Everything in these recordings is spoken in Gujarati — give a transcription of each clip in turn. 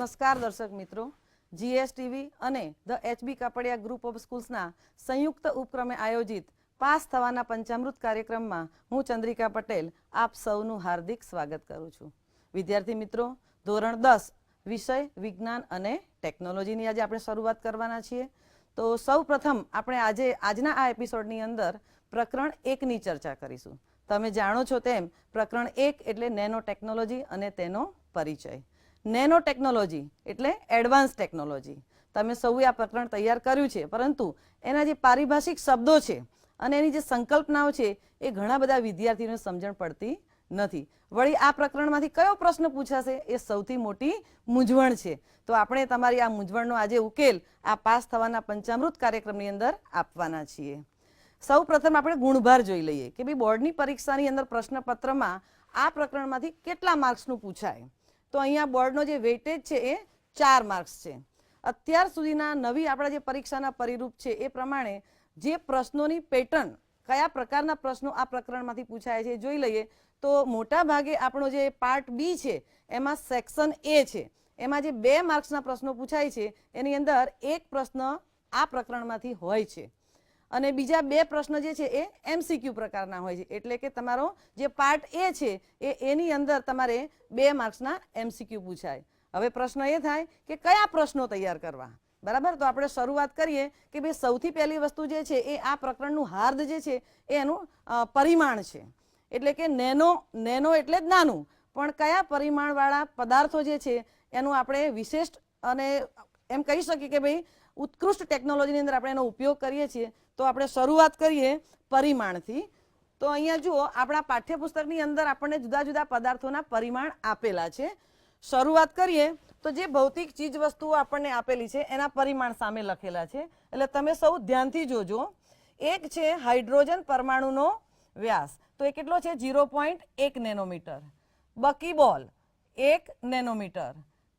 નમસ્કાર દર્શક મિત્રો. જીએસટીવી અને the HB Kapadia group of સ્કૂલ્સના સંયુક્ત ઉપક્રમે આયોજિત પાસ થવાના પંચામૃત કાર્યક્રમમાં હું ચંદ્રિકા પટેલ આપ સૌનું હાર્દિક સ્વાગત કરું છું. વિદ્યાર્થી મિત્રો, ધોરણ દસ, વિષય, વિજ્ઞાન અને ટેકનોલોજીની આજે આપણે શરૂઆત કરવાના છીએ. તો સૌ પ્રથમ આપણે આજે, આજના આ એપિસોડની અંદર પ્રકરણ એકની ચર્ચા કરીશું. તમે જાણો છો તેમ પ્રકરણ એક એટલે નેનો ટેકનોલોજી અને તેનો પરિચય. નેનો ટેકનોલોજી એટલે એડવાન્સ ટેકનોલોજી. તમે સૌએ આ પ્રકરણ તૈયાર કર્યું છે, પરંતુ એના જે પારિભાષિક શબ્દો છે અને એની જે સંકલ્પનાઓ છે, એ ઘણા બધા વિદ્યાર્થીઓને સમજણ પડતી નથી. વળી આ પ્રકરણમાંથી કયો પ્રશ્ન પૂછાશે, એ સૌથી મોટી મૂંઝવણ છે. તો આપણે તમારી આ મૂંઝવણનો આજે ઉકેલ આ પાસ થવાના પંચામૃત કાર્યક્રમની અંદર આપવાના છીએ. સૌ પ્રથમ આપણે ગુણભાર જોઈ લઈએ કે ભાઈ બોર્ડની પરીક્ષાની અંદર પ્રશ્નપત્રમાં આ પ્રકરણમાંથી કેટલા માર્ક્સનું પૂછાય. તો અહીંયા બોર્ડનો જે વેટેજ છે એ ચાર માર્ક્સ છે. અત્યાર સુધીના નવી આપણા જે પરીક્ષાના પરિરૂપ છે એ પ્રમાણે જે પ્રશ્નોની પેટર્ન કયા પ્રકારના પ્રશ્નો આ પ્રકરણમાંથી પૂછાય છે જોઈ લઈએ તો મોટા ભાગે આપણો જે પાર્ટ બી છે એમાં સેક્શન એ છે. એમાં જે બે માર્ક્સના પ્રશ્નો પૂછાય છે, એની અંદર એક પ્રશ્ન આ પ્રકરણમાંથી હોય છે. અને બીજા બે પ્રશ્ન જે છે એ એમસીક્યુ પ્રકારના હોય છે. એટલે કે તમારો જે પાર્ટ એ છે એ એની અંદર તમારે બે માર્ક્સના એમસીક્યુ પૂછાય. હવે પ્રશ્ન એ થાય કે કયા પ્રશ્નો તૈયાર કરવા? બરાબર? તો આપણે શરૂઆત કરીએ કે ભાઈ સૌથી પહેલી વસ્તુ જે છે એ આ પ્રકરણનું હાર્દ જે છે એ એનું પરિમાણ છે. એટલે કે નેનો નેનો એટલે જ નાનું. પણ કયા પરિમાણવાળા પદાર્થો જે છે એનું આપણે વિશિષ્ટ અને એમ કહી શકીએ કે ભાઈ ઉત્કૃષ્ટ ટેકનોલોજીની અંદર આપણે એનો ઉપયોગ કરીએ છીએ, તો આપણે શરૂઆત કરીએ પરિમાણથી. તો અહીંયા જુઓ, આપણા પાઠ્યપુસ્તકની અંદર આપણને જુદા જુદા પદાર્થોના પરિમાણ આપેલા છે. શરૂઆત કરીએ, તો જે ભૌતિક ચીજ વસ્તુઓ આપણને આપેલી છે, એના પરિમાણ સામે લખેલા છે. એટલે તમે સૌ ધ્યાનથી જોજો. એક છે હાઇડ્રોજન પરમાણુનો વ્યાસ. તો એ કેટલો છે? ઝીરો પોઈન્ટ એક નેનોમીટર. બકીબોલ એક નેનોમીટર.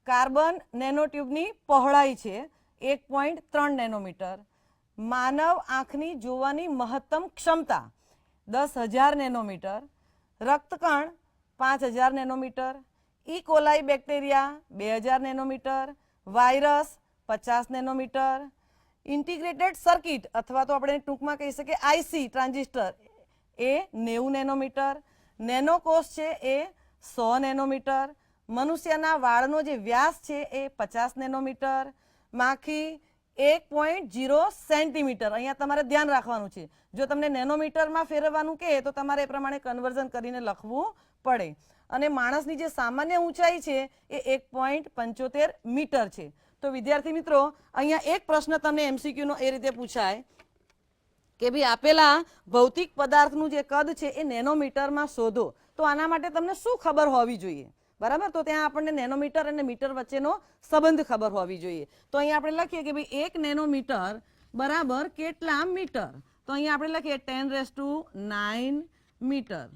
કાર્બન નેનોટ્યુબની પહોળાઈ છે. એક પોઈન્ટ ત્રણ નેનોમીટર. માનવ આંખની જોવાની મહત્તમ ક્ષમતા દસ હજાર નેનોમીટર. રક્તકણ પાંચ હજાર નેનોમીટર. ઇકોલાઈ બેક્ટેરિયા બે હજાર નેનોમીટર. વાયરસ પચાસ નેનોમીટર. ઇન્ટિગ્રેટેડ સર્કિટ અથવા તો આપણે ટૂંકમાં કહી શકીએ આઈસી ટ્રાન્ઝિસ્ટર એ નેવું નેનોમીટર. નેનોકોષ છે એ સો નેનોમીટર. મનુષ્યના વાળનો જે વ્યાસ છે એ પચાસ નેનોમીટર. માખી એક પોઈન્ટ જીરો સેન્ટીમીટર અહીંયા તમારે ધ્યાન રાખવાનું છે. જો તમને નેનોમીટરમાં ફેરવવાનું કહે, તો તમારે એ પ્રમાણે કન્વર્ઝન કરીને લખવું પડે. અને માણસની જે સામાન્ય ઊંચાઈ છે, એ એક પોઈન્ટ પંચોતેર મીટર છે. તો વિદ્યાર્થી મિત્રો, અહીંયા એક પ્રશ્ન તમને એમસીક્યુનો એ રીતે પૂછાય કે ભાઈ આપેલા ભૌતિક પદાર્થનું જે કદ છે, એ નેનોમીટરમાં શોધો. તો આના માટે તમને શું ખબર હોવી જોઈએ? બરાબર? તો ત્યાં આપણને નેનોમીટર અને મીટર વચ્ચેનો સંબંધ ખબર હોવી જોઈએ. તો અહીંયા આપણે લખીએ કે ભાઈ એક નેનોમીટર બરાબર કેટલા મીટર? તો અહીંયા આપણે લખીએ ten raise to nine metre.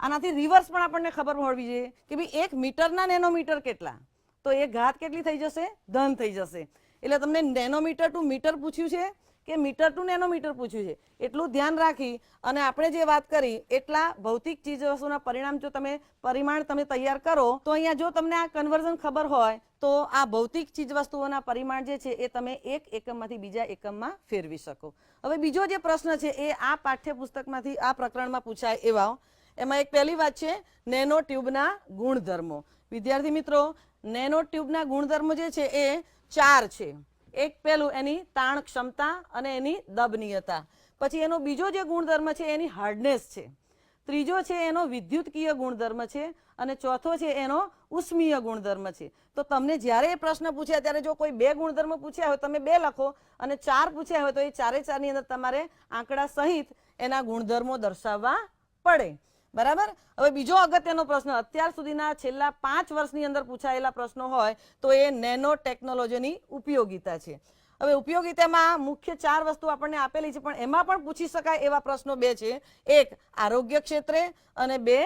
આનાથી રિવર્સ પણ આપણને ખબર હોવી જોઈએ કે ભાઈ એક મીટરના નેનોમીટર કેટલા? તો એ ઘાત કેટલી થઈ જશે? ધન થઈ જશે. એટલે તમને નેનોમીટર ટુ મીટર પૂછ્યું છે. કે મીટર ટુ નેનોમીટર પૂછ્યું છે. એટલું ધ્યાન રાખી અને આપણે જે વાત કરી, એટલા ભૌતિક ચીજ વસ્તુના પરિણામ જો તમે પરિમાણ તમે તૈયાર કરો, તો અહીંયા જો તમને આ કન્વર્ઝન ખબર હોય, તો આ ભૌતિક ચીજવસ્તુઓના પરિમાણ જે છે એ તમે એક એકમમાંથી બીજા એકમમાં ફેરવી શકો. હવે બીજો જે પ્રશ્ન છે એ આ પાઠ્યપુસ્તકમાંથી આ પ્રકરણમાં પૂછાય એવા એમાં એક પહેલી વાત છે નેનો ટ્યુબના ગુણધર્મો. વિદ્યાર્થી મિત્રો નેનો ટ્યુબના ગુણધર્મો જે છે એ ચાર છે. એક પહેલું એની તાણ ક્ષમતા અને એની દબનીયતા. પછી એનો બીજો જે ગુણધર્મ છે એની હાર્ડનેસ છે. ત્રીજો છે એનો વિદ્યુતકીય ગુણધર્મ છે અને ચોથો છે એનો ઉષ્મીય ગુણધર્મ છે. તો તમને જ્યારે એ પ્રશ્ન પૂછ્યા ત્યારે જો કોઈ બે ગુણધર્મ પૂછ્યા હોય, તમે બે લખો અને ચાર પૂછ્યા હોય તો એ ચારે ચારની અંદર તમારે આંકડા સહિત એના ગુણધર્મો દર્શાવવા પડે. બરાબર? હવે બીજો અગત્યનો પ્રશ્ન, અત્યાર સુધીના છેલ્લા પાંચ વર્ષની અંદર પૂછાયેલા પ્રશ્નો હોય તો એ નેનો ટેકનોલોજીની ઉપયોગિતા છે. હવે ઉપયોગિતામાં મુખ્ય ચાર વસ્તુ આપણને આપેલી છે, પણ એમાં પણ પૂછી શકાય એવા પ્રશ્નો બે છે. એક, આરોગ્ય ક્ષેત્રે અને બે,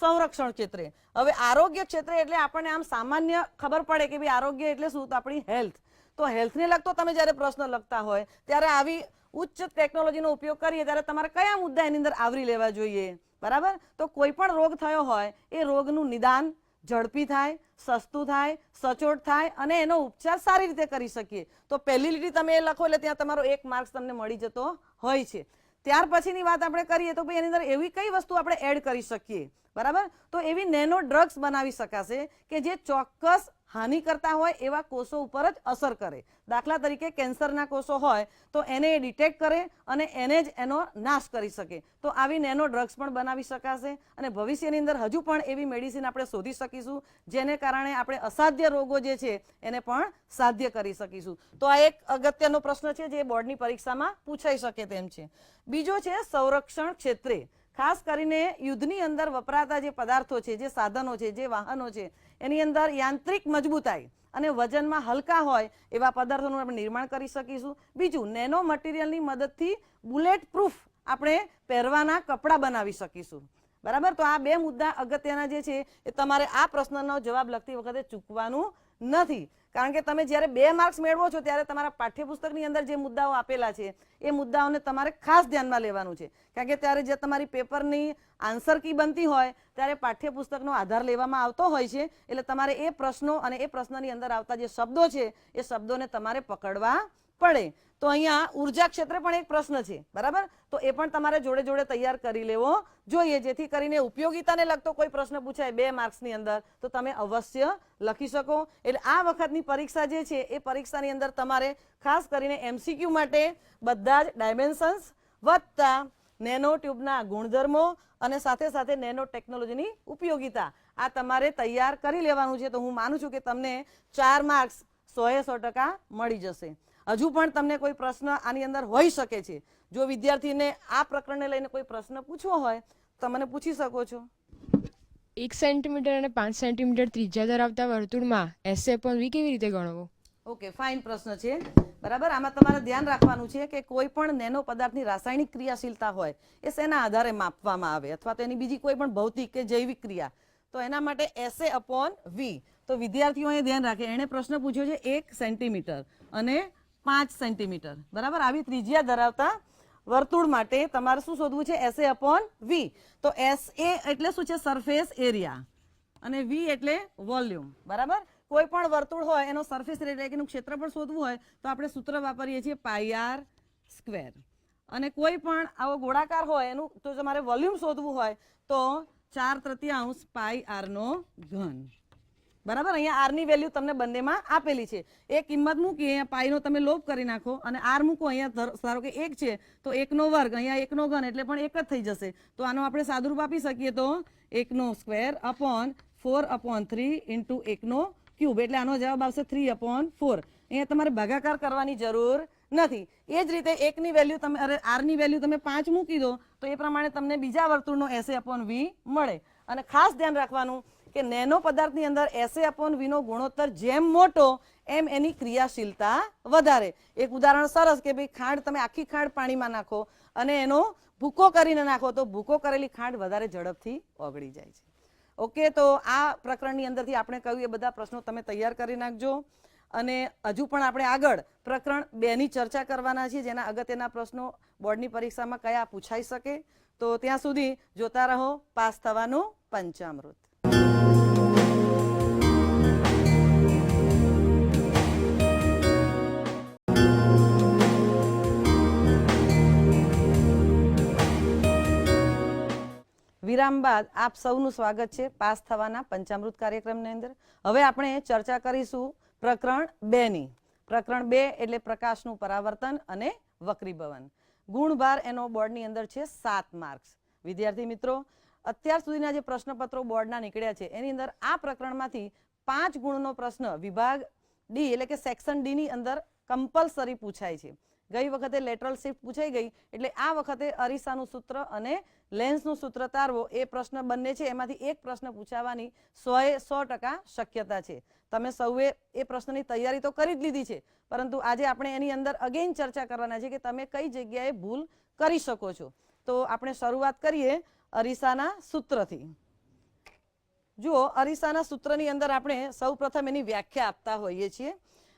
સંરક્ષણ ક્ષેત્રે. હવે આરોગ્ય ક્ષેત્રે એટલે આપણને આમ સામાન્ય ખબર પડે કે ભાઈ આરોગ્ય એટલે શું? તો આપણી હેલ્થ. તો હેલ્થને લગતો તમે જ્યારે પ્રશ્ન લખતા હોય, ત્યારે આવી ઉચ્ચ ટેકનોલોજીનો ઉપયોગ કરીએ ત્યારે તમારે કયા મુદ્દા એની અંદર આવરી લેવા જોઈએ? બરાબર? તો કોઈ પણ રોગ થયો હોય, એ રોગનું નિદાન ઝડપી થાય, સસ્તું થાય, સચોટ થાય અને એનો ઉપચાર સારી રીતે કરી શકીએ. તો પહેલી લીટી તમે એ લખો એટલે ત્યાં તમારો એક માર્ક્સ તમને મળી જતો હોય છે. ત્યાર પછીની વાત આપણે કરીએ તો ભાઈ એની અંદર એવી કઈ વસ્તુ આપણે એડ કરી શકીએ? બરાબર? તો એવી નેનો ડ્રગ્સ બનાવી શકાશે કે જે ચોક્કસ હાનિ કરતા હોય એવા કોષો ઉપર જ અસર કરે. દાખલા તરીકે કેન્સરના કોષો હોય તો એને એ ડિટેક્ટ કરે અને એને જ એનો નાશ કરી શકે. તો આવી નેનો ડ્રગ્સ પણ બનાવી શકાશે અને ભવિષ્યની અંદર હજુ પણ એવી મેડિસિન આપણે શોધી શકીશું, જેને કારણે આપણે અસાધ્ય રોગો જે છે એને પણ સાધ્ય કરી શકીશું. તો આ એક અગત્યનો પ્રશ્ન છે જે બોર્ડની પરીક્ષામાં પૂછાઈ શકે તેમ છે. બીજો છે સંરક્ષણ ક્ષેત્રે. ખાસ કરીને યુદ્ધની અંદર વપરાતા જે પદાર્થો છે, જે સાધનો છે, જે વાહનો છે એની અંદર યાંત્રિક મજબૂતાઈ અને વજનમાં હલકા હોય એવા પદાર્થોનું આપણે નિર્માણ કરી શકીશું. બીજું, નેનો મટીરિયલની મદદથી બુલેટ પ્રૂફ આપણે પહેરવાના કપડાં બનાવી શકીશું. બરાબર? તો આ બે મુદ્દા અગત્યના જે છે એ તમારે આ પ્રશ્નનો જવાબ લખતી વખતે ચૂકવાનું નથી. કારણ કે તમે જ્યારે બે માર્ક્સ મેળવો છો ત્યારે તમારા પાઠ્યપુસ્તકની અંદર જે મુદ્દાઓ આપેલા છે, એ મુદ્દાઓને તમારે ખાસ ધ્યાનમાં લેવાનું છે. કારણ કે ત્યારે જે તમારી પેપરની આન્સર કી બનતી હોય, ત્યારે પાઠ્યપુસ્તકનો આધાર લેવામાં આવતો હોય છે. એટલે તમારે એ પ્રશ્નો અને એ પ્રશ્નની અંદર આવતા જે શબ્દો છે, એ શબ્દોને તમારે પકડવા પડે. તો અહીંયા ઊર્જા ક્ષેત્રે પણ એક પ્રશ્ન છે, બરાબર? તો એ પણ તમારે જોડે જોડે તૈયાર કરી લેવો જોઈએ, જેથી કરીને ઉપયોગિતાને લગતો કોઈ પ્રશ્ન પૂછાય બે માર્ક્સની અંદર, તો તમે અવશ્ય લખી શકો. એટલે આ વખતની પરીક્ષા જે છે, એ પરીક્ષાની અંદર તમારે ખાસ કરીને એમસીક્યુ માટે બધા જ ડાયમેન્શન્સ વત્તા નેનો ટ્યુબના ગુણધર્મો અને સાથે સાથે નેનો ટેકનોલોજીની ઉપયોગિતા આ તમારે તૈયાર કરી લેવાનું છે. તો હું માનું છું કે તમને ચાર માર્ક્સ સોએ સો ટકા મળી જશે. હજુ પણ તમને કોઈ પ્રશ્ન આની અંદર હોઈ શકે છે. જો વિદ્યાર્થીને આ પ્રકરણને લઈને કોઈ પ્રશ્ન પૂછવો હોય તો મને પૂછી શકો છો. એક સેન્ટીમીટર અને પાંચ સેન્ટીમીટર ત્રિજ્યા ધરાવતા વર્તુળમાં એસે પણ વી કેવી રીતે ગણવો? ઓકે ફાઇન પ્રશ્ન છે. બરાબર? આમાં તમારે ધ્યાન રાખવાનું છે કે કોઈ પણ નેનો પદાર્થની રાસાયણિક ક્રિયાશીલતા હોય એ શેના આધારે માપવામાં આવે? અથવા તો એની બીજી કોઈ પણ ભૌતિક કે જૈવિક ક્રિયા? તો એના માટે એસે અપોન વી તો વિદ્યાર્થીઓએ ધ્યાન રાખે. એણે પ્રશ્ન પૂછ્યો છે એક સેન્ટીમીટર અને પાંચ સેન્ટીમીટર. બરાબર? આવી ત્રિજ્યા ધરાવતા વર્તુળ માટે તમારે શું શોધવું છે? એસ એ અપોન વી તો એસ એ એટલે શું છે? સરફેસ એરિયા અને વી એટલે વોલ્યુમ બરાબર? કોઈ પણ વર્તુળ હોય, એનો સરફેસ એરિયા એનું ક્ષેત્રફળ શોધવું હોય, તો આપણે સૂત્ર વાપરીએ છીએ પાઈ આર સ્ક્વેર અને કોઈ પણ આવો ગોળાકાર હોય, એનું તો તમારે વોલ્યુમ શોધવું હોય, તો ચાર તૃતીયાંશ પાઈ આરનો ઘન. બરાબર? અહીંયા આરની વેલ્યુ તમને બંનેમાં આપેલી છે. એ કિંમત મૂકી, અહીંયા પાઈનો તમે લોપ કરી નાખો અને આર મૂકો, અહીંયા ધર- કે એક છે, તો એકનો વર્ગ, અહીંયા એકનો ઘન એટલે પણ એક જ થઈ જશે. તો આનો આપણે સાદુરૂપ આપી શકીએ તો એકનો square upon four upon three into એકનો ક્યુબ એટલે આનો જવાબ આવશે થ્રી અપોન ફોર અહીંયા તમારે ભાગાકાર કરવાની જરૂર નથી. એ જ રીતે એકની વેલ્યુ તમે, અરે આરની વેલ્યુ તમે પાંચ મૂકી દો, તો એ પ્રમાણે તમને બીજા વર્તુળનો એસે અપોન વી મળે. અને ખાસ ધ્યાન રાખવાનું કે નેનો પદાર્થની અંદર એસે અપોન વીનો ગુણોત્તર જેમ મોટો, એમ એની ક્રિયાશીલતા વધારે. એક ઉદાહરણ સરસ કે ભાઈ ખાંડ તમે આખી ખાંડ પાણીમાં નાખો અને એનો ભૂકો કરીને નાખો તો ભૂકો કરેલી ખાંડ વધારે ઝડપથી ઓગળી જાય છે. ઓકે, તો આ પ્રકરણની અંદરથી આપણે કહ્યું એ બધા પ્રશ્નો તમે તૈયાર કરી નાખજો. અને હજુ પણ આપણે આગળ પ્રકરણ બેની ચર્ચા કરવાના છીએ, જેના અગત્યના પ્રશ્નો બોર્ડની પરીક્ષામાં કયા પૂછાઈ શકે. તો ત્યાં સુધી જોતા રહો, પાસ થવાનું પંચામૃત. વિરામ બાદ આપ સૌનું સ્વાગત છે પાસ થવાના પંચામૃત કાર્યક્રમની અંદર. હવે આપણે ચર્ચા કરીશું પ્રકરણ બે ની. પ્રકરણ બે એટલે પ્રકાશનું પરાવર્તન અને વક્રીભવન. ગુણભાર એનો બોર્ડની અંદર છે સાત માર્ક્સ. વિદ્યાર્થી મિત્રો, અત્યાર સુધીના જે પ્રશ્નપત્રો બોર્ડના નીકળ્યા છે, એની અંદર આ પ્રકરણમાંથી પાંચ ગુણનો પ્રશ્ન વિભાગ ડી એટલે કે સેક્શન ડીની અંદર કમ્પલસરી પૂછાય છે. ગઈ વખતે લેટરલ શિફ્ટ પૂછાઈ ગઈ, એટલે આ વખતે અરીસાનું સૂત્ર અને લેન્સનું સૂત્ર તારવો એ પ્રશ્ન બંને છે. એમાંથી એક પ્રશ્ન પૂછાવાની સોએ સો ટકા શક્યતા છે. તમે સૌએ એ પ્રશ્નની તૈયારી તો કરી જ લીધી છે, પરંતુ આજે આપણે એની અંદર અગેન ચર્ચા કરવાના છે કે તમે કઈ જગ્યાએ ભૂલ કરી શકો છો. તો આપણે શરૂઆત કરીએ અરીસાના સૂત્રથી. જુઓ, અરીસાના સૂત્રની અંદર આપણે સૌ એની વ્યાખ્યા આપતા હોઈએ છીએ.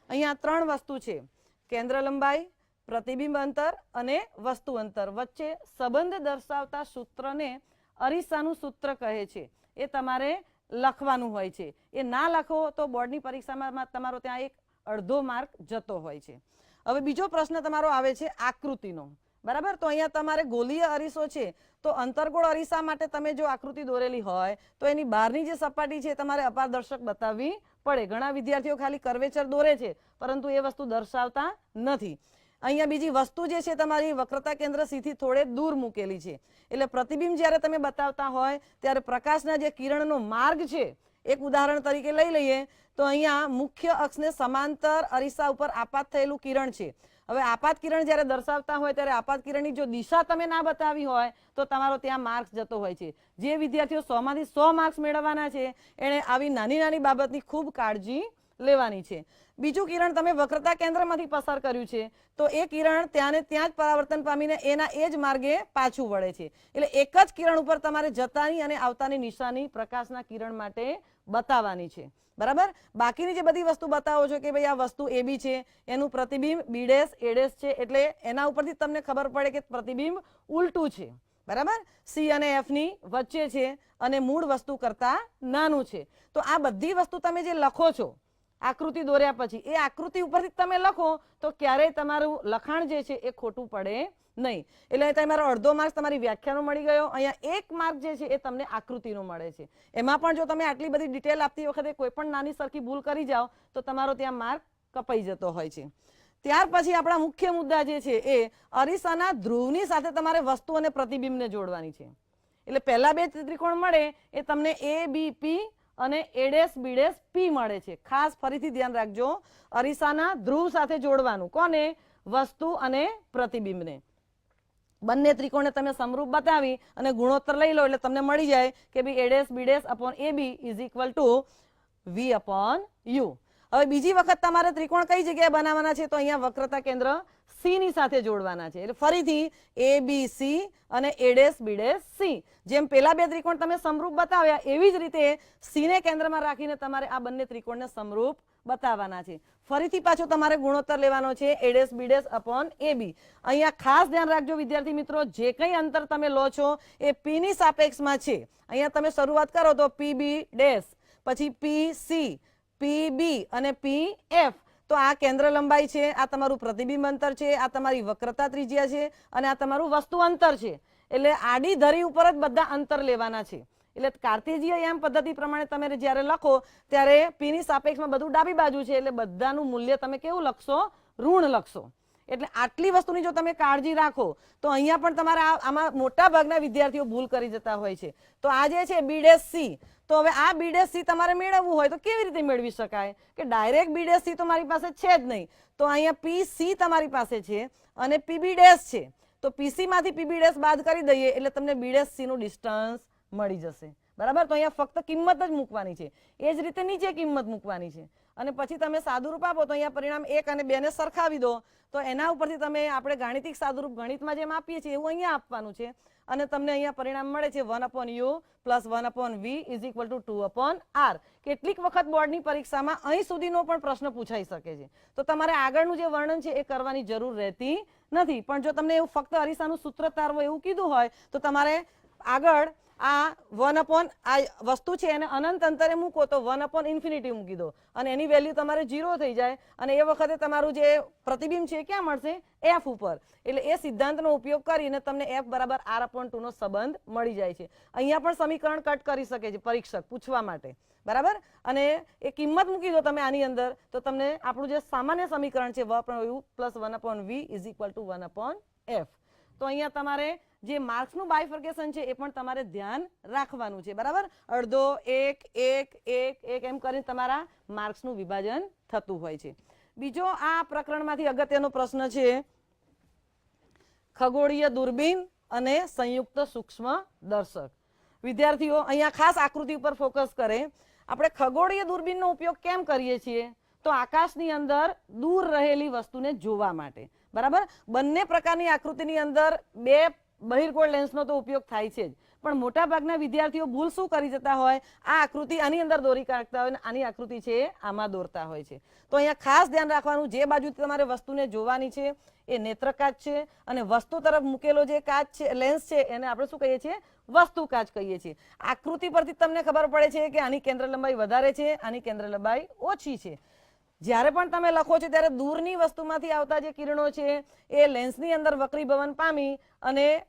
અહીંયા ત્રણ વસ્તુ છે. કેન્દ્ર લંબાઈ પ્રતિબિંબ અંતર અને વસ્તુ અંતર વચ્ચે સંબંધ દર્શાવતા સૂત્રને અરીસાનું સૂત્ર કહે છે. એ તમારે લખવાનું હોય છે. એ ના લખો તો બોર્ડની પરીક્ષામાં તમારો ત્યાં એક અડધો માર્ક જતો હોય છે. હવે બીજો પ્રશ્ન તમારો આવે છે આકૃતિનો. બરાબર? તો અહીંયા તમારે ગોલીય અરીસો છે. તો અંતરગોળ અરીસા માટે તમે જો આકૃતિ દોરેલી હોય, તો એની બહારની જે સપાટી છે તમારે અપારદર્શક બતાવવી પડે. ઘણા વિદ્યાર્થીઓ ખાલી કર્વેચર દોરે છે, પરંતુ એ વસ્તુ દર્શાવતા નથી. અહીંયા બીજી વસ્તુ જે છે, તમારી વક્રતા કેન્દ્ર સીથી થોડે દૂર મૂકેલી છે. એટલે પ્રતિબિંબ જ્યારે તમે બતાવતા હોય, ત્યારે પ્રકાશના જે કિરણનો માર્ગ છે, એક ઉદાહરણ તરીકે લઈ લઈએ, તો અહીંયા મુખ્ય અક્ષને સમાંતર અરીસા ઉપર આપાત થયેલું કિરણ છે. હવે આપાત કિરણ જ્યારે દર્શાવતા હોય, ત્યારે આપાત કિરણની જો દિશા તમે ના બતાવી હોય, તો તમારો ત્યાં માર્ક્સ જતો હોય છે. જે વિદ્યાર્થીઓ સોમાંથી સો માર્ક્સ મેળવવાના છે, એણે આવી નાની નાની બાબતની ખૂબ કાળજી લેવાની છે. બીજું કિરણ તમે વક્રતા કેન્દ્રમાંથી પસાર કર્યું છે. તો એ કિરણ ત્યાં ને ત્યાં જ પરાવર્તન પામીને એના એ જ માર્ગે પાછું વળે છે. એટલે એક જ કિરણ ઉપર તમારે જતાની અને આવતાની નિશાની પ્રકાશના કિરણ માટે બતાવવાની છે. બરાબર? બાકીની જે બધી વસ્તુ બતાવો છો કે ભાઈ આ વસ્તુ એ બી છે, એનું પ્રતિબિંબ બીડેસ એડેસ છે, એટલે એના ઉપરથી તમને ખબર પડે કે પ્રતિબિંબ ઉલટું છે. બરાબર? સી અને એફની વચ્ચે છે અને મૂળ વસ્તુ કરતા નાનું છે. તો આ બધી વસ્તુ તમે જે લખો છો આકૃતિ દોર્યા પછી. એ આકૃતિ ઉપરથી તમે લખો, તો ક્યારેય તમારું લખાણ જે છે એ ખોટું પડે નહીં. એટલે તમારો અડધો માર્ક તમારી વ્યાખ્યાનો મળી ગયો. અહીંયા એક માર્ક જે છે એ તમને આકૃતિનો મળે છે. એમાં પણ જો તમે આટલી બધી ડિટેલ આપતી વખતે કોઈ પણ નાની સરખી ભૂલ કરી જાઓ, તો તમારો ત્યાં માર્ક કપાઈ જતો હોય છે. ત્યાર પછી આપણા મુખ્ય મુદ્દા જે છે એ અરીસાના ધ્રુવની સાથે તમારે વસ્તુ અને પ્રતિબિંબને જોડવાની છે. એટલે પહેલા બે ત્રિકોણ મળે, એ તમને એ બી પી અને એડેસ બીડેસ પી મળે છે. ખાસ ફરીથી ધ્યાન રાખજો. અરીસાના ધ્રુવ સાથે જોડવાનું. કોને? વસ્તુ અને પ્રતિબિંબને. બંને ત્રિકોણને તમે સમરૂપ બતાવી અને ગુણોત્તર લઈ લો એટલે તમને મળી જાય કે ભાઈ A dash B dash upon A B is equal to V upon U હવે બીજી વખત તમારે ત્રિકોણ કઈ જગ્યાએ બનાવવાના છે? તો અહીંયા વક્રતા કેન્દ્ર સી ની સાથે જોડવાના છે. એટલે ફરીથી એ બી સી અને એડેસ બીડેસ સી જેમ પેલા બે ત્રિકોણ તમે સમરૂપ બતાવ્યા, એવી જ રીતે સી ને કેન્દ્રમાં રાખીને તમારે આ બંને ત્રિકોણને સમરૂપ બતાવવાના છે. ફરીથી પાછો તમારે ગુણોત્તર લેવાનો છે એડેસ બીડેસ અપોન એ બી અહીંયા ખાસ ધ્યાન રાખજો વિદ્યાર્થી મિત્રો, જે કંઈ અંતર તમે લો છો એ પી ની સાપેક્ષમાં છે. અહીંયા તમે શરૂઆત કરો તો પી બી ડેશ પછી પી સી પી બી અને પી એફ તો આ કેન્દ્ર લંબાઈ છે, આ તમારું પ્રતિબિંબ અંતર છે, આ તમારી વક્રતા ત્રિજ્યા છે અને આ તમારું વસ્તુ અંતર છે. એટલે આડી ધરી ઉપર જ બધા અંતર લેવાના છે. એટલે કાર્તેજીય યામ પદ્ધતિ પ્રમાણે તમે જ્યારે લખો, ત્યારે પીની સાપેક્ષમાં બધું ડાબી બાજુ છે. એટલે બધાનું મૂલ્ય તમે કેવું લખશો? ઋણ લખશો. એટલે આટલી વસ્તુની જો તમે કાળજી રાખો, તો અહીંયા પણ તમારા આમાં મોટા ભાગના વિદ્યાર્થીઓ ભૂલ કરી જતા હોય છે. તો આ જે છે બીડેસ સી તો હવે આ બીડેસ સી તમારે મેળવવું હોય તો કેવી રીતે મેળવી શકાય? કે ડાયરેક્ટ બીડેસસી તો મારી પાસે છે જ નહીં. તો અહીંયા પીસી તમારી પાસે છે અને પીબી ડેશ છે. તો પીસીમાંથી પીબી બાદ કરી દઈએ એટલે તમને બીડેસ સી ડિસ્ટન્સ મળી જશે. બરાબર? તો અહીંયા ફક્ત કિંમત જ મૂકવાની છે. એ જ રીતે નીચે કિંમત મૂકવાની છે. અને પછી તમે સાદુરૂપ આપો તો અહીંયા પરિણામ એક અને બે ને સરખાવી દો. તો એના ઉપરથી તમે આપણે ગાણિતિક સાદુરૂપ ગણિતમાં જેમ આપીએ છીએ એવું અહીંયા આપવાનું છે. અને તમને અહીંયા પરિણામ મળે છે one upon U plus one upon V is equal to two upon R. કેટલીક વખત બોર્ડની પરીક્ષામાં અહીં સુધીનો પણ પ્રશ્ન પૂછાઈ શકે છે. તો તમારે આગળનું જે વર્ણન છે એ કરવાની જરૂર રહેતી નથી. પણ જો તમને એવું ફક્ત અરીસાનું સૂત્ર તારવો એવું કીધું હોય, તો તમારે આગળ આ વન અપોન આ વસ્તુ છે એને અનંત અંતરે મૂકો તો વન અપોન ઇન્ફિનિટી મૂકી દો. અને એની વેલ્યુ તમારે ઝીરો થઈ જાય અને એ વખતે તમારું જે પ્રતિબિંબ છે ક્યાં મળશે? એફ ઉપર. એટલે એ સિદ્ધાંતનો ઉપયોગ કરીને તમને એફ બરાબર આર અપોન ટુનો સંબંધ મળી જાય છે. અહીંયા પણ સમીકરણ કટ કરી શકે છે પરીક્ષક પૂછવા માટે. બરાબર? અને એ કિંમત મૂકી દો તમે આની અંદર. તો તમને આપણું જે સામાન્ય સમીકરણ છે, વ U plus one upon V is equal to one upon F તો અહીંયા તમારે જે માર્ક્સનું બાયફર્કેશન છે એ પણ તમારે ધ્યાન રાખવાનું છે. બરાબર? અડધો, એક એક એક એક, એમ કરીને તમારા માર્ક્સનું વિભાજન થતું હોય છે. બીજો આ પ્રકરણમાંથી અગત્યનો પ્રશ્ન છે, ખગોળીય દૂરબીન અને સંયુક્ત સૂક્ષ્મ દર્શક. વિદ્યાર્થીઓ, અહીંયા ખાસ આકૃતિ ઉપર ફોકસ કરે. આપણે ખગોળીય દૂરબીનનો ઉપયોગ કેમ કરીએ છીએ? તો આકાશની અંદર દૂર રહેલી વસ્તુને જોવા માટે. બરાબર? બંને પ્રકારની આકૃતિની અંદર બે બહિર્ગોળ લેન્સનો તો ઉપયોગ થાય છે જ. પણ મોટાભાગના વિદ્યાર્થીઓ ભૂલ શું કરી જતા હોય? આ આકૃતિ આની અંદર દોરી કાઢતા હોય અને આની આકૃતિ છે આમાં દોરતા હોય છે. તો અહીંયા ખાસ ધ્યાન રાખવાનું, જે બાજુથી તમારે વસ્તુને જોવાની છે એ નેત્રકાચ છે અને વસ્તુ તરફ મૂકેલો જે કાચ છે, લેન્સ છે, એને આપણે શું કહીએ છીએ? વસ્તુ કાચ કહીએ છીએ. આકૃતિ પરથી તમને ખબર પડે છે કે આની કેન્દ્ર લંબાઈ વધારે છે, આની કેન્દ્ર લંબાઈ ઓછી છે. જ્યારે પણ તમે લખો છો, ત્યારે દૂરની વસ્તુમાંથી આવતા જે કિરણો છે, એ લેન્સની અંદર વક્રીભવન પામી અને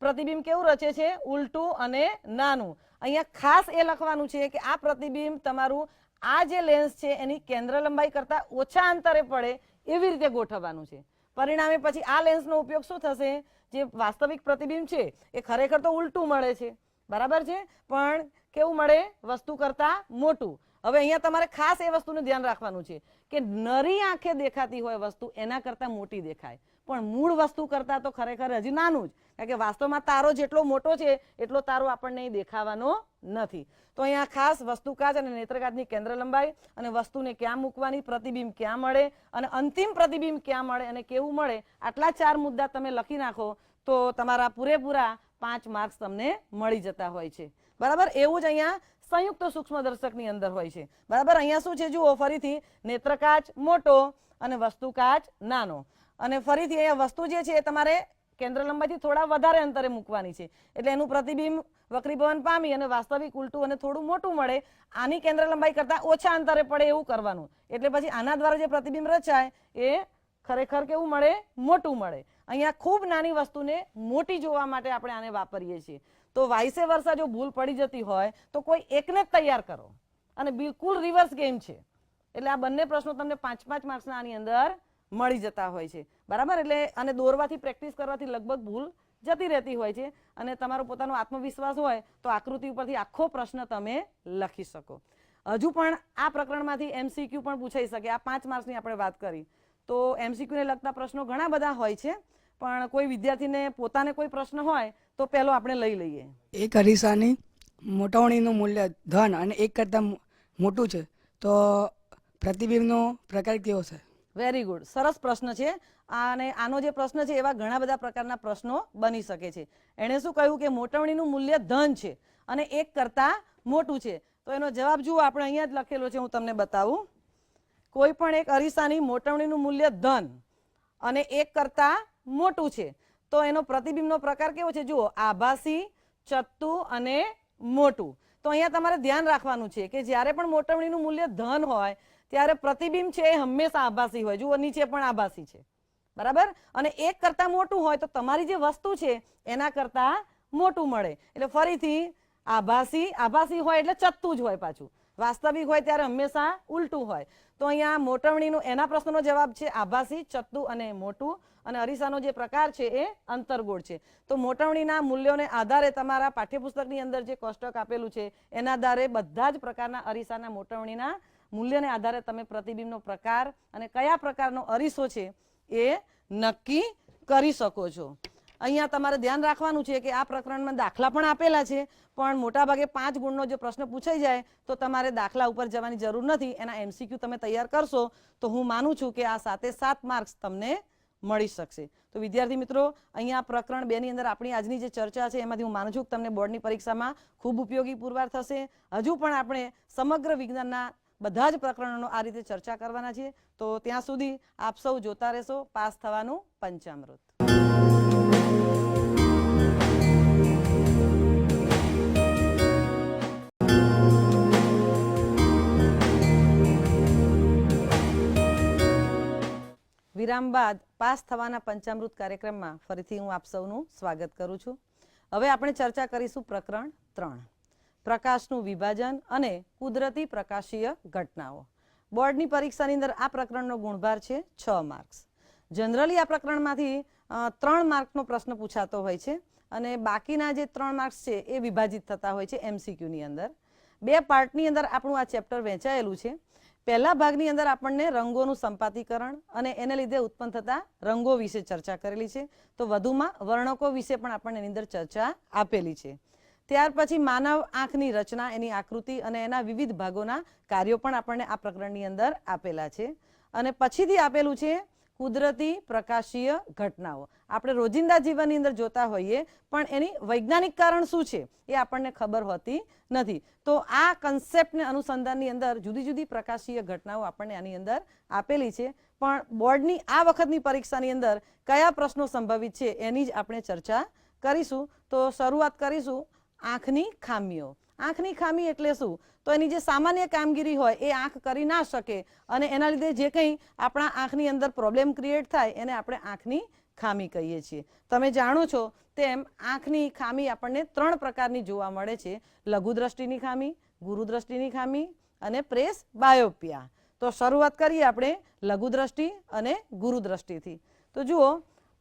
પ્રતિબિંબ કેવું રચે છે? ઉલટું અને નાનું. અહીંયા ખાસ એ લખવાનું છે કે આ પ્રતિબિંબ તમારું, આ જે લેન્સ છે, એની કેન્દ્ર લંબાઈ કરતાં ઓછા અંતરે પડે એવી રીતે ગોઠવવાનું છે. પરિણામે પછી આ લેન્સનો ઉપયોગ શું થશે? જે વાસ્તવિક પ્રતિબિંબ છે, એ ખરેખર તો ઉલટું મળે છે. બરાબર છે? પણ કેવું મળે? વસ્તુ કરતાં મોટું. હવે અહીંયા તમારે ખાસ એ વસ્તુનું ધ્યાન રાખવાનું છે કે નરી આંખે દેખાતી હોય વસ્તુ એના કરતાં મોટી દેખાય. પણ મૂળ વસ્તુ કરતાં તો ખરેખર હજી નાનું જ. કારણ કે વાસ્તવમાં તારો જેટલો મોટો છે, એટલો તારો આપણને દેખાવાનો નથી. તો અહીંયા ખાસ વસ્તુકાજ અને નેત્રકાજની કેન્દ્ર લંબાઈ અને વસ્તુને ક્યાં મૂકવાની, પ્રતિબિંબ ક્યાં મળે અને અંતિમ પ્રતિબિંબ ક્યાં મળે અને કેવું મળે, આટલા ચાર મુદ્દા તમે લખી નાખો તો તમારા પૂરેપૂરા પાંચ માર્ક્સ તમને મળી જતા હોય છે. બરાબર? એવું જ અહીંયા સંયુક્ત સૂક્ષ્મદર્શકની અંદર હોય છે. બરાબર? અહીંયા શું છે? જુઓ, ફરીથી નેત્રકાચ મોટો અને વસ્તુકાચ નાનો. અને ફરીથી અહીંયા વસ્તુ જે છે એ તમારે કેન્દ્ર લંબાઈથી થોડા વધારે અંતરે મૂકવાની છે. એટલે એનું પ્રતિબિંબ, વક્રીભવન પામી અને વાસ્તવિક ઉલટું અને થોડું મોટું મળે, આની કેન્દ્ર લંબાઈ કરતાં ઓછા અંતરે પડે એવું કરવાનું. એટલે પછી આના દ્વારા જે પ્રતિબિંબ રચાય, એ ખરેખર કેવું મળે? મોટું મળે. અહીંયા ખૂબ નાની વસ્તુને મોટી જોવા માટે આપણે આને વાપરીએ છીએ. તો વાઇસે વર્ષા જો ભૂલ પડી જતી હોય, તો કોઈ એકને જ તૈયાર કરો. અને બિલકુલ રિવર્સ ગેમ છે. એટલે આ બંને પ્રશ્નો તમને પાંચ પાંચ માર્ક્સના આની અંદર મળી જતા હોય છે. બરાબર? એટલે અને દોરવાથી પ્રેક્ટિસ કરવાથી લગભગ ભૂલ જતી રહેતી હોય છે. અને તમારો પોતાનો આત્મવિશ્વાસ હોય, તો આકૃતિ ઉપરથી આખો પ્રશ્ન તમે લખી શકો. હજુ પણ આ પ્રકરણમાંથી એમસીક્યુ પણ પૂછાઈ શકે. આ પાંચ માર્ક્સની આપણે વાત કરી. તો એમસીક્યુને લગતા પ્રશ્નો ઘણા બધા હોય છે. પણ કોઈ વિદ્યાર્થીને પોતાને કોઈ પ્રશ્ન હોય તો પહેલો આપણે લઈ લઈએ. એક અરીસાની મોટવણીનું મૂલ્ય ધન અને એક કરતાં મોટું છે. તો પ્રતિબિંબનો પ્રકાર કેવો છે? વેરી ગુડ સરસ પ્રશ્ન છે. અને આનો જે પ્રશ્ન છે એવા ઘણા બધા પ્રકારના પ્રશ્નો બની શકે છે. એણે શું કહ્યું કે મોટવણીનું મૂલ્ય ધન છે અને એક કરતાં મોટું છે. તો એનો જવાબ જુઓ આપણે અહીંયા જ લખેલો છે હું તમને બતાવું. કોઈ પણ એક અરીસાની મોટવણીનું મૂલ્ય ધન અને એક કરતાં મોટું છે. તો એનો પ્રતિબિંબનો પ્રકાર કેવો છે? જુઓ, આભાસી, ચત્તુ અને મોટું. તો અહીંયા તમારે ધ્યાન રાખવાનું છે કે જ્યારે પણ મોટવણીનું મૂલ્ય ધન હોય, ત્યારે પ્રતિબિંબ છે એ હંમેશા આભાસી હોય. જુઓ, નીચે પણ આભાસી છે. બરાબર? અને એક કરતાં મોટું હોય તો તમારી જે વસ્તુ છે, એના કરતાં મોટું મળે. એટલે ફરીથી, આભાસી આભાસી હોય એટલે ચત્તું જ હોય પાછું. વાસ્તવિક હોય ત્યારે હંમેશા ઉલટું હોય. તો અહીંયા મોટવણીનું, એના પ્રશ્નનો જવાબ છે આભાસી, ચત્તુ અને મોટું અને અરીસાનો જે પ્રકાર છે એ અંતર્ગોળ છે. તો મોટવણીના મૂલ્યોને આધારે તમારા પાઠ્યપુસ્તકની અંદર જે કોષ્ટક આપેલું છે, એના આધારે બધા જ પ્રકારના અરીસાના મોટવણીના મૂલ્યને આધારે તમે પ્રતિબિંબનો પ્રકાર અને કયા પ્રકારનો અરીસો છે એ નક્કી કરી શકો છો. અહીંયા તમારે ધ્યાન રાખવાનું છે કે આ પ્રકરણમાં દાખલા પણ આપેલા છે, પણ મોટાભાગે પાંચ ગુણનો જે પ્રશ્ન પૂછાઈ જાય તો તમારે દાખલા ઉપર જવાની જરૂર નથી. એના એમસીક્યુ તમે તૈયાર કરશો તો હું માનું છું કે આ સાતે સાત માર્ક્સ તમને મળી શકશે. તો વિદ્યાર્થી મિત્રો અહીંયા પ્રકરણ બે ની અંદર આપણી આજની જે ચર્ચા છે, એમાંથી હું માનું છું કે તમને બોર્ડની પરીક્ષામાં ખૂબ ઉપયોગી પુરવાર થશે. હજુ પણ આપણે સમગ્ર વિજ્ઞાનના બધા જ પ્રકરણોનો આ રીતે ચર્ચા કરવાના છીએ. તો ત્યાં સુધી આપ સૌ જોતા રહેશો. પાસ થવાનું પંચામૃત. વિરામ બાદ પાસ થવાના પંચામૃત કાર્યક્રમમાં ફરીથી હું આપ સૌનું સ્વાગત કરું છું. હવે આપણે ચર્ચા કરીશું પ્રકરણ ત્રણ, પ્રકાશનું વિભાજન અને કુદરતી પ્રકાશીય ઘટનાઓ. બોર્ડની પરીક્ષાની અંદર આ પ્રકરણનો ગુણભાર છે છ માર્ક્સ. જનરલી આ પ્રકરણમાંથી ત્રણ માર્કનો પ્રશ્ન પૂછાતો હોય છે અને બાકીના જે ત્રણ માર્ક્સ છે એ વિભાજિત થતા હોય છે એમસીક્યુની અંદર. બે પાર્ટની અંદર આપણું આ ચેપ્ટર વહેંચાયેલું છે. પહેલા ભાગની અંદર આપણને રંગોનું સંપાતીકરણ અને એને લીધે ઉત્પન્ન થતા રંગો વિશે ચર્ચા કરેલી છે. તો વધુમાં વર્ણકો વિશે પણ આપણને એની અંદર ચર્ચા આપેલી છે. ત્યાર પછી માનવ આંખની રચના, એની આકૃતિ અને એના વિવિધ ભાગોના કાર્યો પણ આપણને આ પ્રકરણની અંદર આપેલા છે. અને પછીથી આપેલું છે કુદરતી પ્રકાશીય ઘટનાઓ. આપણે રોજિંદા જીવનની અંદર જોતા હોઈએ, પણ એની વૈજ્ઞાનિક કારણ શું છે એ આપણને ખબર હોતી નથી. તો આ કન્સેપ્ટને અનુસંધાનની અંદર જુદી જુદી પ્રકાશીય ઘટનાઓ આપણને આની અંદર આપેલી છે. પણ બોર્ડની આ વખતની પરીક્ષાની અંદર કયા પ્રશ્નો સંભવિત છે એની જ આપણે ચર્ચા કરીશું. તો શરૂઆત કરીશું આંખની ખામીઓ. આંખની ખામી એટલે શું? તો એની જે સામાન્ય કામગીરી હોય એ આંખ કરી ના શકે અને એના લીધે જે કંઈ આપણા આંખની અંદર પ્રોબ્લેમ ક્રિએટ થાય એને આપણે આંખની ખામી કહીએ છીએ. તમે જાણો છો તેમ આંખની ખામી આપણને ત્રણ પ્રકારની જોવા મળે છે. લઘુદ્રષ્ટિની ખામી, ગુરુદ્રષ્ટિની ખામી અને પ્રેસ બાયોપિયા. તો શરૂઆત કરીએ આપણે લઘુદ્રષ્ટિ અને ગુરુદ્રષ્ટિથી. તો જુઓ,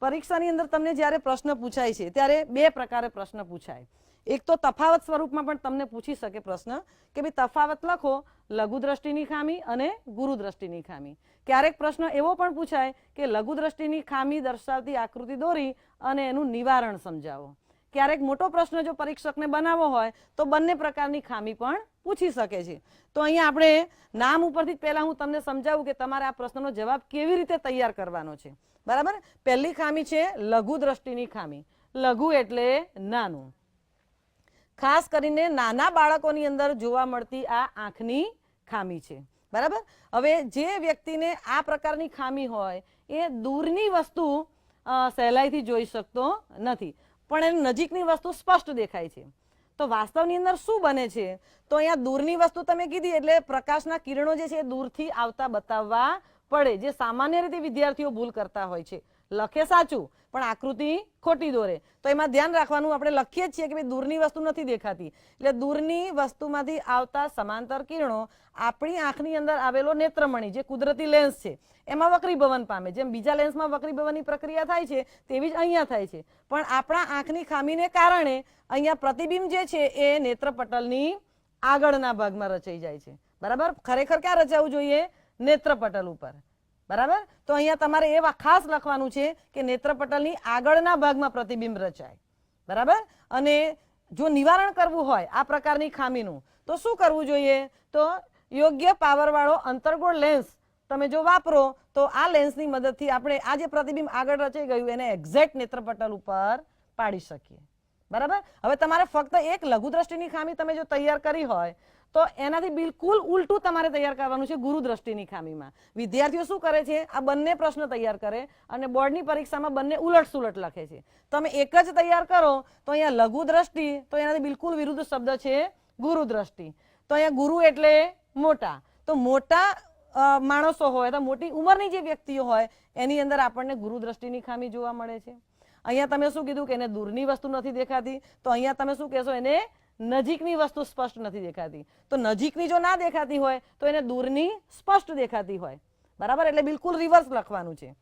પરીક્ષાની અંદર તમને જ્યારે પ્રશ્ન પૂછાય છે, ત્યારે બે પ્રકારે પ્રશ્ન પૂછાય. એક તો તફાવત સ્વરૂપમાં પણ તમને પૂછી શકે પ્રશ્ન કે ભાઈ તફાવત લખો લઘુ દ્રષ્ટિની ખામી અને ગુરુ દ્રષ્ટિની ખામી. ક્યારેક પ્રશ્ન એવો પણ પૂછાય કે લઘુ દ્રષ્ટિની ખામી દર્શાવતી આકૃતિ દોરી અને એનું નિવારણ સમજાવો. ક્યારેક મોટો પ્રશ્ન જો પરીક્ષકને બનાવવો હોય, તો બંને પ્રકારની ખામી પણ પૂછી શકે છે. તો અહીંયા આપણે નામ ઉપરથી પહેલા હું તમને સમજાવું કે તમારે આ પ્રશ્નનો જવાબ કેવી રીતે તૈયાર કરવાનો છે. બરાબર? પહેલી ખામી છે લઘુ દ્રષ્ટિની ખામી. લઘુ એટલે નાનું. ખાસ કરીને નાના બાળકોની અંદર જોવા મળતી આ આંખની ખામી છે. બરાબર? હવે જે વ્યક્તિને આ પ્રકારની ખામી હોય, એ દૂરની વસ્તુ સહેલાઈથી જોઈ શકતો નથી. પણ એની નજીકની વસ્તુ સ્પષ્ટ દેખાય છે. તો વાસ્તવની અંદર શું બને છે? તો અહીંયા દૂરની વસ્તુ તમે કીધી, એટલે પ્રકાશના કિરણો જે છે એ દૂરથી આવતા બતાવવા પડે, જે સામાન્ય રીતે વિદ્યાર્થીઓ ભૂલ કરતા હોય છે. લખે સાચું, પણ આકૃતિ ખોટી દોરે. તો એમાં ધ્યાન રાખવાનું, આપણે લખીએ જ છીએ કે ભાઈ દૂરની વસ્તુ નથી દેખાતી. એટલે દૂરની વસ્તુમાંથી આવતા સમાંતર કિરણો આપણી આંખની અંદર આવેલો નેત્રમણી, જે કુદરતી લેન્સ છે, એમાં વક્રીભવન પામે. જેમ બીજા લેન્સમાં વક્રીભવનની પ્રક્રિયા થાય છે, તેવી જ અહીંયા થાય છે. પણ આપણા આંખની ખામીને કારણે અહીંયા પ્રતિબિંબ જે છે, એ નેત્રપટલની આગળના ભાગમાં રચાઈ જાય છે. બરાબર? ખરેખર ક્યાં રચાવવું જોઈએ? નેત્રપટલ ઉપર. બરાબર? તો અહીંયા તમારે એ ખાસ લખવાનું છે કે નેત્રપટલની આગળના ભાગમાં પ્રતિબિંબ રચાય. બરાબર? અને જો નિવારણ કરવું હોય આ પ્રકારની ખામીનું, તો શું કરવું જોઈએ? તો યોગ્ય પાવરવાળો અંતર્ગોળ લેન્સ તમે જો વાપરો, તો આ લેન્સની મદદથી આપણે આ જે પ્રતિબિંબ આગળ રચાઈ ગયું, એને એક્ઝેક્ટ નેત્રપટલ ઉપર પાડી શકીએ. બરાબર? હવે તમારે ફક્ત એક લઘુ દ્રષ્ટિની ખામી તમે જો તૈયાર કરી હોય તો એનાથી બિલકુલ ઉલટું તમારે તૈયાર કરવાનું છે ગુરુ દ્રષ્ટિની ખામીમાં. વિદ્યાર્થીઓ શું કરે છે? આ બંને પ્રશ્ન તૈયાર કરે અને બોર્ડની પરીક્ષામાં બંને ઉલટ સુલટ લખે છે. તમે એક જ તૈયાર કરો, તો અહીંયા લઘુ દ્રષ્ટિ, તો એનાથી બિલકુલ વિરુદ્ધ શબ્દ છે ગુરુ દ્રષ્ટિ. તો અહીંયા ગુરુ એટલે મોટા. તો મોટા માણસો હોય તો મોટી ઉંમરની જે વ્યક્તિઓ હોય, એની અંદર આપણને ગુરુ દ્રષ્ટિની ખામી જોવા મળે છે. અહીંયા તમે શું કીધું કે એને દૂરની વસ્તુ નથી દેખાતી? તો અહીંયા તમે શું કહેશો, એને નજીકની વસ્તુ સ્પષ્ટ નથી દેખાતી. તો નજીકની જો ના દેખાતી હોય, તો એને દૂરની સ્પષ્ટ દેખાતી હોય. બરાબર? એટલે બિલકુલ રિવર્સ લખવાનું છે.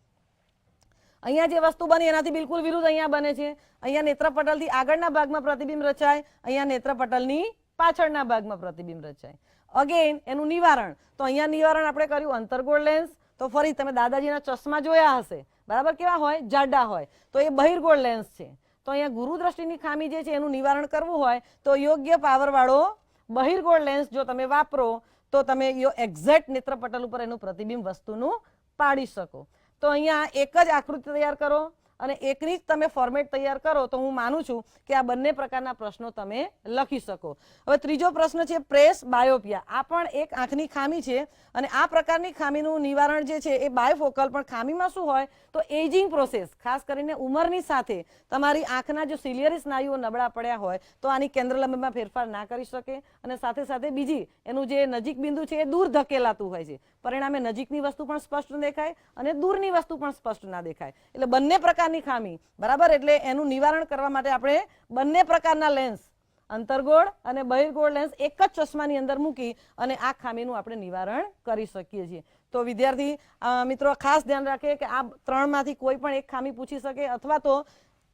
અહીંયા જે વસ્તુ બની, એનાથી બિલકુલ વિરુદ્ધ અહીંયા બને છે. અહીંયા નેત્રપટલથી આગળના ભાગમાં પ્રતિબિંબ રચાય, અહીંયા નેત્રપટલની પાછળના ભાગમાં પ્રતિબિંબ રચાય. અગેન એનું નિવારણ. તો અહીંયા નિવારણ આપણે કર્યું અંતર્ગોળ લેન્સ તો ફરી તમે દાદાજીના ચશ્મા જોયા હશે. બરાબર? કેવા હોય? જાડા હોય. તો એ બહિર્ગોળ લેન્સ છે. તો અહીંયા ગુરુ દ્રષ્ટિની ખામી જે છે એનું નિવારણ કરવું હોય તો યોગ્ય પાવરવાળો બહિર્ગોળ લેન્સ જો તમે વાપરો, તો તમે એક્ઝેક્ટ નેત્રપટલ ઉપર એનું પ્રતિબિંબ વસ્તુનું પાડી શકો. તો અહીંયા એક જ આકૃતિ તૈયાર કરો. અને એકની જ તમે ફોર્મેટ તૈયાર કરો તો હું માનું છું કે આ બંને પ્રકારના પ્રશ્નો તમે લખી શકો. હવે ત્રીજો પ્રશ્ન છે પ્રેસ બાયોપિયા. આ પણ એક આંખની ખામી છે અને આ પ્રકારની ખામીનું નિવારણ જે છે એ બાયોફોકલ પણ ખામીમાં શું હોય તો એજિંગ પ્રોસેસ. ખાસ કરીને ઉંમરની સાથે તમારી આંખના જો સિલિયરી સ્નાયુઓ નબળા પડ્યા હોય તો આની કેન્દ્ર લંબમાં ફેરફાર ના કરી શકે અને સાથે સાથે બીજી એનું જે નજીક બિંદુ છે એ દૂર ધકેલાતું હોય છે. પરિણામે નજીકની વસ્તુ પણ સ્પષ્ટ દેખાય અને દૂરની વસ્તુ પણ સ્પષ્ટ ના દેખાય. એટલે બંને પ્રકારની ખામી. બરાબર? એટલે એનું નિવારણ કરવા માટે આપણે બંને પ્રકારના લેન્સ અંતર્ગોળ અને બહિર્ગોળ લેન્સ એક જ ચશ્માની અંદર મૂકી અને આ ખામીનું આપણે નિવારણ કરી શકીએ છીએ. તો વિદ્યાર્થી મિત્રો, ખાસ ધ્યાન રાખે કે આ ત્રણમાંથી કોઈ પણ એક ખામી પૂછી શકે અથવા તો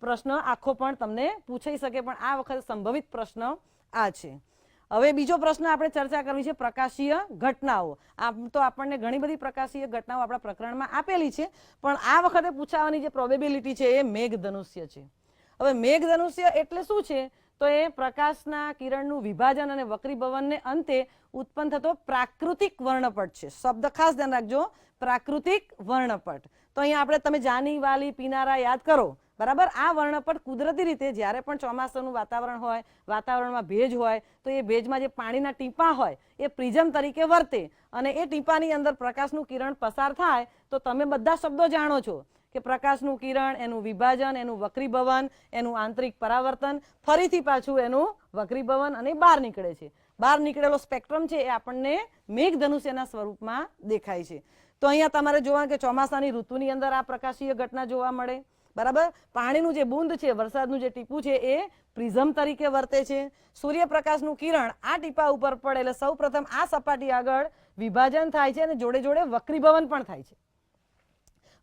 પ્રશ્ન આખો પણ તમને પૂછાઈ શકે, પણ આ વખતે સંભવિત પ્રશ્ન આ છે. હવે બીજો પ્રશ્ન આપણે ચર્ચા કરવી છે પ્રકાશીય ઘટનાઓ. આમ તો આપણને ઘણી બધી પ્રકાશીય ઘટનાઓ આપણા પ્રકરણમાં આપેલી છે, પણ આ વખતે પૂછાવાની જે પ્રોબેબિલિટી છે એ મેઘધનુષ્ય છે. હવે મેઘધનુષ્ય એટલે શું છે? તો એ પ્રકાશના કિરણનું વિભાજન અને વક્રીભવનને અંતે ઉત્પન્ન થતો પ્રાકૃતિક વર્ણપટ છે. શબ્દ ખાસ ધ્યાન રાખજો, પ્રાકૃતિક વર્ણપટ. તો અહીંયા આપણે તમે જાની વાલી પીનારા યાદ કરો. બરાબર? આ વર્ણપટ કુદરતી રીતે જ્યારે પણ ચોમાસાનું વાતાવરણ હોય, વાતાવરણમાં ભેજ હોય, તો એ ભેજમાં જે પાણીના ટીપાં હોય, એ પ્રિઝમ તરીકે વર્તે. અને એ ટીપાની અંદર પ્રકાશનું કિરણ પસાર થાય, તો તમે બધા શબ્દો જાણો છો કે પ્રકાશનું કિરણ, એનું વિભાજન, એનું વક્રીભવન, એનું આંતરિક પરાવર્તન, ફરીથી પાછું એનું વક્રીભવન અને બહાર નીકળે છે. બહાર નીકળેલો સ્પેક્ટ્રમ છે એ આપણને મેઘધનુષ્યના સ્વરૂપમાં દેખાય છે. તો અહીંયા તમારે જોવા કે ચોમાસાની ઋતુની અંદર આ પ્રકાશીય ઘટના જોવા મળે. બરાબર? પાણીનું જે બુંદ છે, વરસાદનું જે ટીપું છે, એ પ્રિઝમ તરીકે વર્તે છે. સૂર્યપ્રકાશનું કિરણ આ ટીપા ઉપર પડે એટલે સૌ આ સપાટી આગળ વિભાજન થાય છે અને જોડે જોડે વક્રીભવન પણ થાય છે.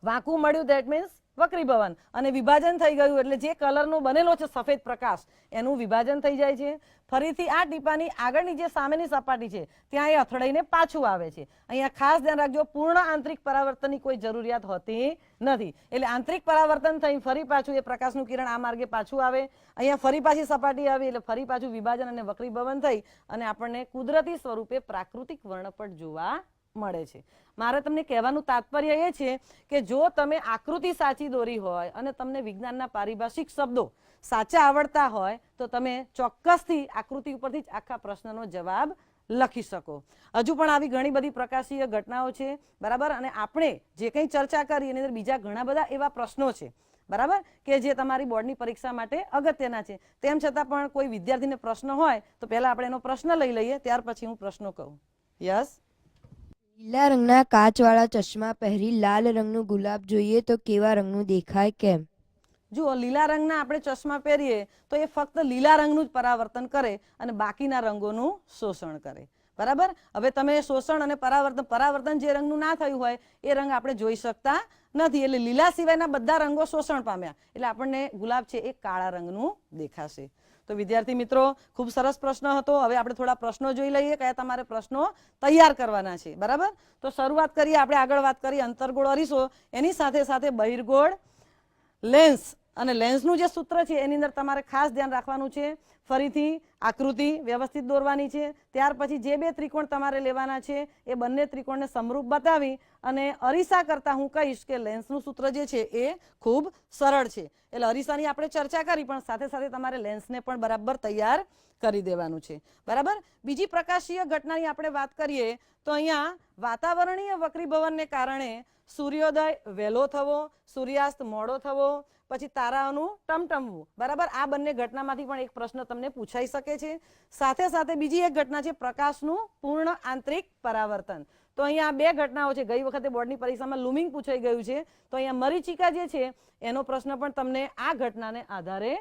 વાંકું મળ્યું દેટ મીન્સ વક્રીભવન અને વિભાજન થઈ ગયું એટલે જે કલરનો બનેલો છે સફેદ પ્રકાશ, એનું વિભાજન થઈ જાય છે. ફરીથી આ ટીપાની આગળની જે સામેની સપાટી છે, ત્યાં એ અથડાઈને પાછું આવે છે. અહીંયા ખાસ ધ્યાન રાખજો, પૂર્ણ આંતરિક પરાવર્તનની કોઈ જરૂરિયાત હોતી નથી. એટલે આંતરિક પરાવર્તન થઈ ફરી પાછું એ પ્રકાશનું કિરણ આ માર્ગે પાછું આવે. અહીંયા ફરી પાછી સપાટી આવી એટલે ફરી પાછું વિભાજન અને વક્રીભવન થઈ અને આપણને કુદરતી સ્વરૂપે પ્રાકૃતિક વર્ણપટ જોવા મળે છે. મારે તમને કહેવાનું તાત્પર્ય એ છે કે જો તમે આકૃતિ સાચી દોરી હોય અને તમને વિજ્ઞાનના પારિભાષિક શબ્દો સાચા આવડતા હોય, તો તમે ચોક્કસથી આકૃતિ ઉપરથી જ આખા પ્રશ્નનો જવાબ લખી શકો. હજુ પણ આવી ઘણી બધી પ્રકાશીય ઘટનાઓ છે, બરાબર? અને આપણે જે કંઈ ચર્ચા કરી, એની અંદર બીજા ઘણા બધા એવા પ્રશ્નો છે, બરાબર? કે જે તમારી બોર્ડની પરીક્ષા માટે અગત્યના છે. તેમ છતાં પણ કોઈ વિદ્યાર્થીને પ્રશ્ન હોય, તો પહેલાં આપણે એનો પ્રશ્ન લઈ લઈએ, ત્યાર પછી હું પ્રશ્નો કહું. યસ? લીલા રંગના કાચવાળા ચશ્મા પહેરી લાલ રંગનું ગુલાબ જોઈએ તો કેવા રંગનું દેખાય કેમ? જુઓ, લીલા રંગના આપણે ચશ્મા પહેરીએ તો એ ફક્ત લીલા રંગનું જ પરાવર્તન કરે અને બાકીના રંગોનું શોષણ કરે. બરાબર? હવે તમે શોષણ અને પરાવર્તન પરાવર્તન જે રંગનું ના થયું હોય, એ રંગ આપણે જોઈ શકતા નથી. એટલે લીલા સિવાયના બધા રંગો શોષણ પામ્યા. એટલે આપણને ગુલાબ છે એ કાળા રંગનું દેખાશે. તો વિદ્યાર્થી મિત્રો, ખૂબ સરસ પ્રશ્ન હતો. હવે આપણે થોડા પ્રશ્નો જોઈ લઈએ, કયા તમારે પ્રશ્નો તૈયાર કરવાના છે. બરાબર? તો શરૂઆત કરીએ, આપણે આગળ વાત કરીએ, અંતર્ગોળ અરીસો. એની સાથે સાથે બહિર્ગોળ લેન્સ. અને લેન્સનું જે સૂત્ર છે, એની અંદર તમારે ખાસ ધ્યાન રાખવાનું છે. ફરીથી આકૃતિ વ્યવસ્થિત દોરવાની છે. ત્યાર પછી જે બે ત્રિકોણ તમારે લેવાના છે, એ બંને ત્રિકોણને સમરૂપ બતાવી અને અરીસા કરતાં હું કહીશ કે લેન્સનું સૂત્ર જે છે, એ ખૂબ સરળ છે. એટલે અરીસાની આપણે ચર્ચા કરી, પણ સાથે સાથે તમારે લેન્સને પણ બરાબર તૈયાર કરી દેવાનું છે. બરાબર? બીજી પ્રકાશીય ઘટનાની આપણે વાત કરીએ, તો અહીંયા વાતાવરણીય વક્રીભવનને કારણે સૂર્યોદય વહેલો થવો, સૂર્યાસ્ત મોડો થવો, પછી તારાઓનું ટમટમવું. બરાબર? આ બંને ઘટનામાંથી પણ એક પ્રશ્ન તમને પૂછાઈ શકે છે. સાથે સાથે બીજી એક ઘટના છે પ્રકાશનું પૂર્ણ આંતરિક પરાવર્તન. તો અહીંયા બે ઘટનાઓ છે. ગઈ વખતે બોર્ડની પરીક્ષામાં લુમિંગ પૂછાઈ ગયું છે. તો અહીંયા મરીચિકા જે છે, એનો પ્રશ્ન પણ તમને આ ઘટનાને આધારે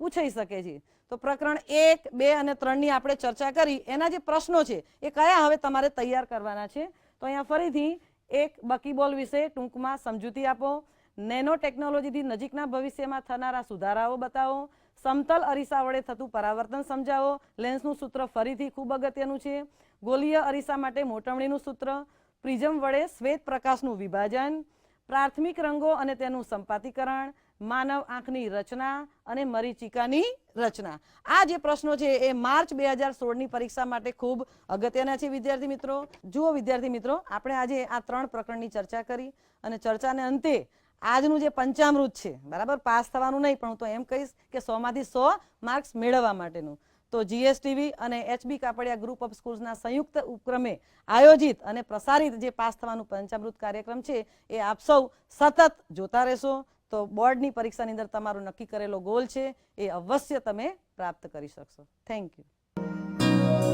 પૂછાઈ શકે છે. તો પ્રકરણ એક, બે અને ત્રણની આપણે ચર્ચા કરી. એના જે પ્રશ્નો છે, એ કયા હવે તમારે તૈયાર કરવાના છે? તો અહીંયા ફરીથી એક બકીબોલ વિશે ટૂંકમાં સમજૂતી આપો. નેનો ટેકનોલોજીથી નજીકના ભવિષ્યમાં થનારા સુધારાઓ બતાવો. સમતલ અરીસા વડે થતું પરાવર્તન સમજાવો. લેન્સનું સૂત્ર ફરીથી ખૂબ અગત્યનું છે. ગોલીય અરીસા માટે મોટવણીનું સૂત્ર. પ્રિઝમ વડે શ્વેત પ્રકાશનું વિભાજન. પ્રાથમિક રંગો અને તેનું સંપાતીકરણ. માનવ આંખની રચના અને મરીચિકાની રચના. આ જે પ્રશ્નો છે એ માર્ચ બે હજાર સોળની પરીક્ષા માટે ખૂબ અગત્યના છે વિદ્યાર્થી મિત્રો. જુઓ વિદ્યાર્થી મિત્રો, આપણે આજે આ ત્રણ પ્રકરણની ચર્ચા કરી અને ચર્ચાને અંતે આજનું જે પંચામૃત છે, બરાબર, પાસ થવાનું નહીં, પણ હું તો એમ કહીશ કે સોમાંથી સો માર્ક્સ મેળવવા માટેનું. તો જીએસટીવી અને એચબી કાપડિયા ગ્રુપ ઓફ સ્કૂલ્સના સંયુક્ત ઉપક્રમે આયોજિત અને પ્રસારિત જે પાસ થવાનું પંચામૃત કાર્યક્રમ છે, એ આપ સૌ સતત જોતા રહેશો. તો બોર્ડની પરીક્ષાની અંદર તમારો નક્કી કરેલો ગોલ છે, એ અવશ્ય તમે પ્રાપ્ત કરી શકશો. Thank you